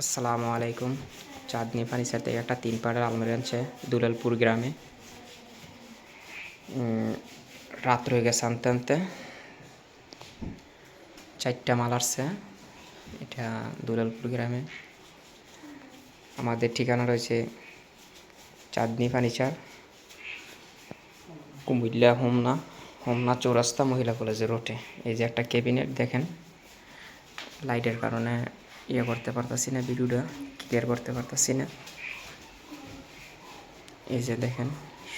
আসসালামু আলাইকুম। চাঁদনি ফার্নিচার থেকে একটা তিন পাড়ের আলমারি আনছে দুলালপুর গ্রামে। রাত রয়ে গেছে আনতে আনতে। চারটা মাল আসছে, এটা দুলালপুর গ্রামে। আমাদের ঠিকানা রয়েছে চাঁদনি ফার্নিচার, কুমিল্লা হোমনা হোমনা চৌরাস্তা মহিলা কলেজের রোডে। এই যে একটা ক্যাবিনেট দেখেন, লাইটের কারণে ইয়ে করতে পারতাছি না, ভিডিওটা ক্লিয়ার করতে পারতাছি না। এই যে দেখেন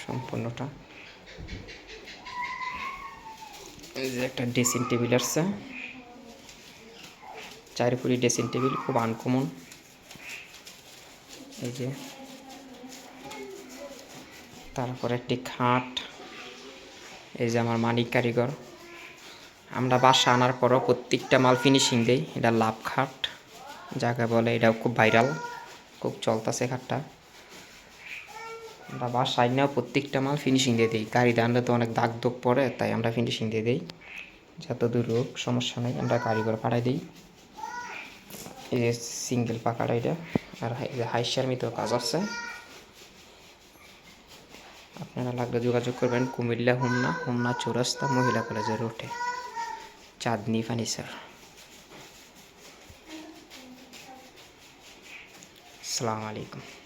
সম্পূর্ণটা। এই যে একটা ড্রেসিং টেবিল আসছে। চারিপুরি ড্রেসিং টেবিল খুব আনকমন এই যে। তারপরে একটি খাট। এই যে আমার মানিক কারিগর। আমরা বাসা আনার পরও প্রত্যেকটা মাল ফিনিশিং দেই, এটা লাভ খাট। যাকে বলে এটাও খুব ভাইরাল খুব চলতেছে খাটটা। আমরা বাসায় নেও প্রত্যেকটা মাল ফিনিশিং দিয়ে দিই। গাড়িতে আনলে তো অনেক দাগ দোগ পড়ে, তাই আমরা ফিনিশিং দিয়ে দিই। যত দূর হোক, সমস্যা নেই, আমরা কারিগর পাঠাই দিই। এই যে সিঙ্গেল পাকাটা এটা, আর এই যে হাইসার মতো কাজ আছে। আপনারা লাগলে যোগাযোগ করবেন, কুমিল্লা, হোমনা হোমনা চৌরাস্তা, মহিলা কলেজের রোডে। চাঁদনি ফার্নিচার আসসালামু আলাইকুম